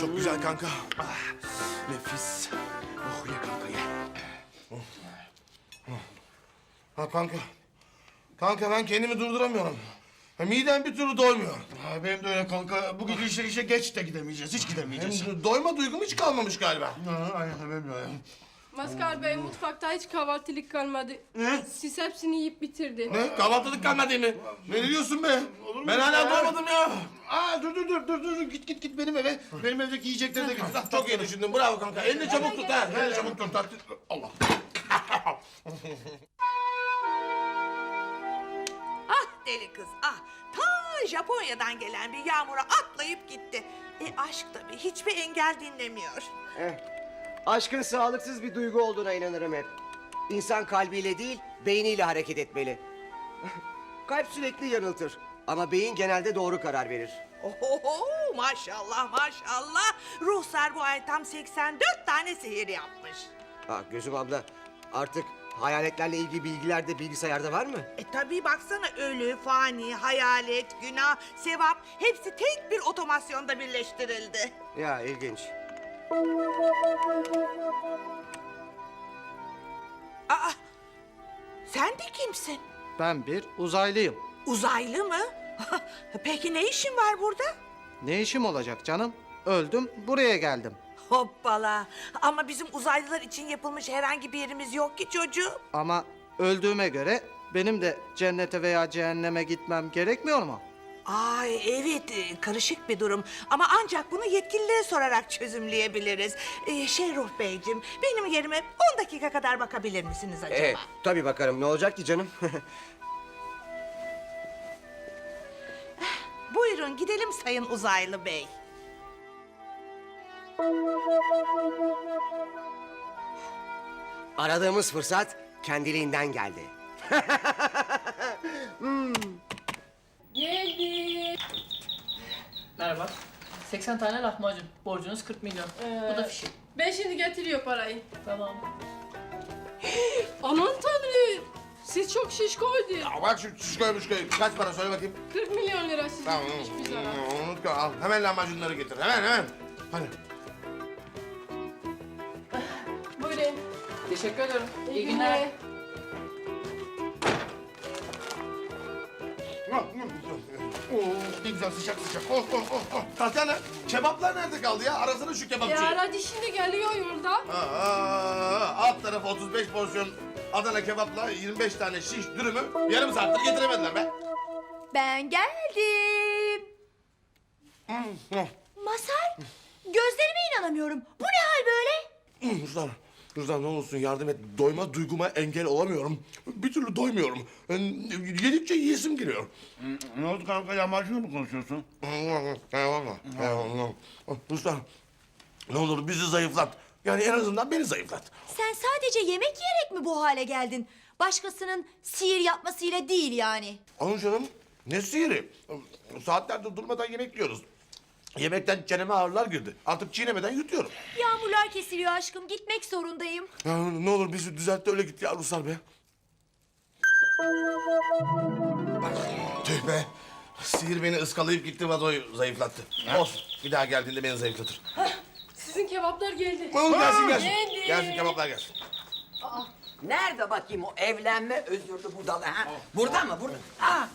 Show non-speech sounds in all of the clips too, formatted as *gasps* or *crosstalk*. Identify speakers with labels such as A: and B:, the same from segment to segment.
A: Çok güzel kanka. Ah, nefis. Oh ye kanka ye. Oh. Ha kanka. Kanka ben kendimi durduramıyorum. Ha, midem bir türlü doymuyor.
B: Ha, benim de öyle kanka. Bu gidişle işe geç de gidemeyeceğiz. Hiç gidemeyeceğiz.
A: Hem doyma duygum hiç kalmamış galiba.
B: Ha, aynen benim de öyle.
C: Maskar Bey mutfakta hiç kahvaltılık kalmadı.
B: Ne?
C: Siz hepsini yiyip bitirdi.
A: Ne? Kahvaltılık kalmadı mı? Ne diyorsun be? Ben hala doymadım ya.
B: Aa dur dur dur dur dur git git git benim eve. Benim evdeki yiyecekleri de git.
A: Çok iyi düşündün. Bravo kanka. Elini çabuk tut ha. Elini çabuk tut. Allah. *laughs*
D: Ah deli kız ah. Ta Japonya'dan gelen bir yağmura atlayıp gitti. E aşk tabii hiçbir engel dinlemiyor.
E: Eh, aşkın sağlıksız bir duygu olduğuna inanırım hep. İnsan kalbiyle değil, beyniyle hareket etmeli. *laughs* Kalp sürekli yanıltır ama beyin genelde doğru karar verir.
D: Oho maşallah maşallah. Ruhsar bu ay tam 84 tane sihir yapmış.
E: Ha gözüm abla, artık hayaletlerle ilgili bilgiler de bilgisayarda var mı?
D: E tabii baksana ölü, fani, hayalet, günah, sevap hepsi tek bir otomasyonda birleştirildi.
E: Ya ilginç.
D: Aa sen de kimsin?
F: Ben bir uzaylıyım.
D: Uzaylı mı? *laughs* Peki ne işin var burada?
F: Ne işim olacak canım? Öldüm, buraya geldim.
D: Hoppala. Ama bizim uzaylılar için yapılmış herhangi bir yerimiz yok ki çocuğum.
F: Ama öldüğüme göre benim de cennete veya cehenneme gitmem gerekmiyor mu?
D: Ay evet e, karışık bir durum ama ancak bunu yetkililere sorarak çözümleyebiliriz. Ee, şey Ruh Beyciğim benim yerime 10 dakika kadar bakabilir misiniz acaba?
E: Ee, tabii bakarım ne olacak ki canım? *laughs*
D: Buyurun gidelim Sayın Uzaylı Bey.
E: Aradığımız fırsat kendiliğinden geldi.
C: Geldi. *laughs*
G: Merhaba. 80 tane lahmacun. Borcunuz 40 milyon. Bu da fişi.
C: Ben şimdi getiriyor parayı.
G: Tamam. *gasps*
C: Aman tanrım. Siz çok şişkoydu.
A: Ya bak şu şişkoy müşkoy. Kaç para söyle bakayım.
C: 40 milyon lira sizin
A: Tamam.
C: hiçbir zarar.
A: Unut al. Hemen lahmacunları getir. Hemen hemen. Hadi.
C: Buyurun.
G: Teşekkür ederim. İyi,
C: İyi
G: günler.
A: Güzel sıcak sıcak. Oh oh oh oh. Tatyana kebaplar nerede kaldı ya? Arasana şu kebapçıyı.
C: Ya aradı şimdi geliyor yolda.
A: Aa, alt tarafı 35 porsiyon Adana kebapla 25 tane şiş dürümü yarım saattir getiremediler be.
H: Ben geldim. Masar, gözlerime inanamıyorum. Bu ne hal böyle?
A: Ruslan, Ruslan ne olursun yardım et. Doyma duyguma engel olamıyorum. Bir türlü doymuyorum. Ben Yedikçe yiyesim geliyor.
B: Ne oldu kanka lahmacunla mı konuşuyorsun?
A: Eyvallah, eyvallah. Ruslan, ne olur bizi zayıflat. Yani en azından beni zayıflat.
H: Sen sadece yemek yiyerek mi bu hale geldin? Başkasının sihir yapmasıyla değil yani.
A: Onun canım ne sihiri? Saatlerdir durmadan yemek yiyoruz. Yemekten çeneme ağrılar girdi. Artık çiğnemeden yutuyorum.
H: Yağmurlar kesiliyor aşkım, gitmek zorundayım.
A: Ya ne olur bizi düzelt de öyle git ya Ruslar be. Tüh be. Sihir beni ıskalayıp gitti vazoyu zayıflattı. Olsun. Bir daha geldiğinde beni zayıflatır.
C: Sizin kebaplar geldi.
A: Oğlum gelsin gelsin.
C: Geldi.
A: Gelsin kebaplar gelsin.
I: Nerede bakayım o evlenme özürlü budalı ha? Burada mı? Burada. Aa! Aa!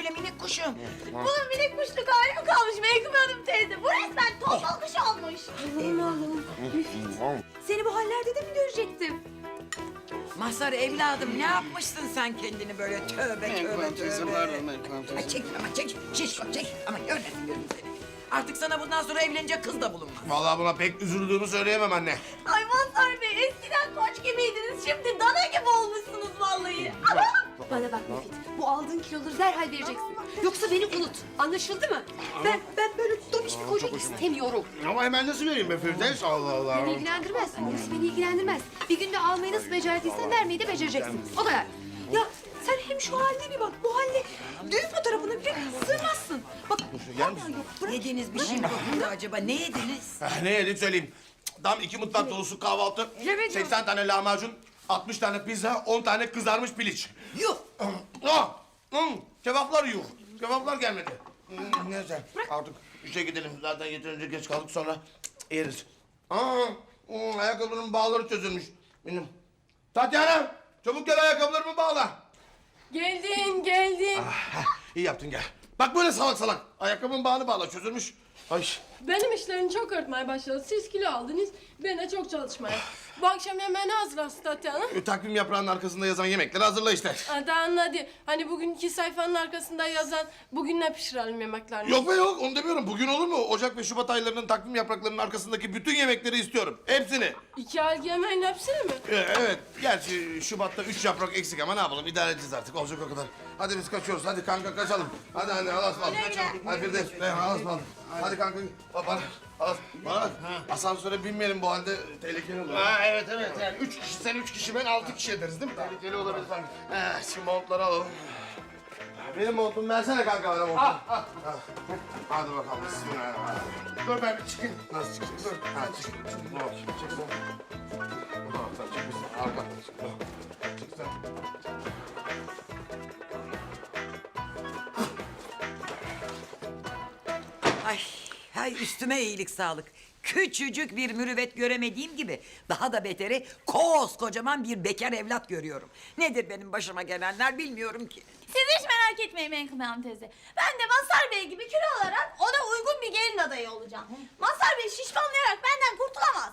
I: Böyle minik kuşum?
H: Bunun minik kuşluk hali mi kalmış Meykıbe Hanım teyze? Bu resmen tombul kuş olmuş. Seni bu hallerde de mi görecektim?
I: Mazhar evladım ne yapmışsın sen kendini böyle tövbe tövbe tövbe. Ay çek ama çek. Şişko çek. Ama görmesin görün seni. Artık sana bundan sonra evlenecek kız da bulunmaz.
A: Vallahi buna pek üzüldüğümü söyleyemem anne.
H: Ay Mazhar Bey, eskiden koç gibiydiniz, şimdi dana gibi olmuşsunuz vallahi.
J: Bana bak Müfit, bu aldığın kiloları derhal vereceksin. Yoksa beni unut. Anlaşıldı mı? Ben ben böyle dobiş bir koca istemiyorum.
B: Ama hemen nasıl vereyim be Firdevs? Allah Allah.
J: Beni ilgilendirmez. Orası beni ilgilendirmez. Bir günde almayı nasıl becerdiysen vermeyi de becereceksin. O kadar.
H: Ya sen hem şu haline bir bak, bu halle düğün fotoğrafına bile sığmazsın. Bak,
A: Yer misin?
I: Yediğiniz bir şey mi acaba? Ne yediniz?
A: Ah, ne yedik söyleyeyim. Tam iki mutfak dolusu kahvaltı. 80 tane lahmacun, 60 tane pizza, 10 tane kızarmış piliç.
I: Yuh!
A: Ah, hmm, kebaplar yuh. kebaplar gelmedi. Hmm, Neyse artık işe gidelim. Zaten yeterince geç kaldık sonra yeriz. Aa, hmm, ayakkabının bağları çözülmüş. Benim. Tatyana çabuk gel ayakkabılarımı bağla.
C: Geldin geldin.
A: Heh, iyi yaptın gel. Bak böyle salak salak. Ayakkabının bağını bağla çözülmüş. Ay.
C: Benim işlerim çok artmaya başladı. Siz kilo aldınız. Ben de çok çalışmaya. Bu akşam yemeğini hazırlasın Tatyana.
A: e, Takvim yaprağının arkasında yazan yemekleri hazırla işte.
C: Hadi anladı. Hani bugünkü sayfanın arkasında yazan bugün ne pişirelim yemeklerini.
A: Yok be yok onu demiyorum. Bugün olur mu? Ocak ve Şubat aylarının takvim yapraklarının arkasındaki bütün yemekleri istiyorum. Hepsini.
C: İki aylık yemeğin hepsini mi?
A: Ee, evet. Gerçi Şubat'ta üç yaprak eksik ama ne yapalım? İdare edeceğiz artık. Olacak o kadar. Hadi biz kaçıyoruz. Hadi kanka kaçalım. Hadi hadi Allah'a ısmarladık. Hadi bir de. Reyhan Allah'a ısmarladık. Hadi kanka. Bana. Allah'a Bana. Asansöre binmeyelim bu halde. Tehlikeli olur.
B: Ha evet evet yani üç kişi sen üç kişi ben altı kişi ederiz değil mi?
A: Tehlikeli olabilir sanki. Ee, şimdi montları alalım. Benim montumu versene kanka bana montumu. Ah, Hadi bakalım. Bismillahirrahmanirrahim.
B: Dur ben bir çıkayım.
A: Nasıl çıkacağız? Dur. Ha çık. Çık. Bu bak. Çık sen. Bu taraftan çık. biz. Arka. Çık. Çık sen.
I: Ay, hay üstüme iyilik sağlık. Küçücük bir mürüvvet göremediğim gibi daha da beteri koskocaman bir bekar evlat görüyorum. Nedir benim başıma gelenler bilmiyorum ki.
H: Siz hiç merak etmeyin Menkıbe teyze. Ben de Mazhar Bey gibi kilo alarak ona uygun bir gelin adayı olacağım. Mazhar Bey şişmanlayarak benden kurtulamaz.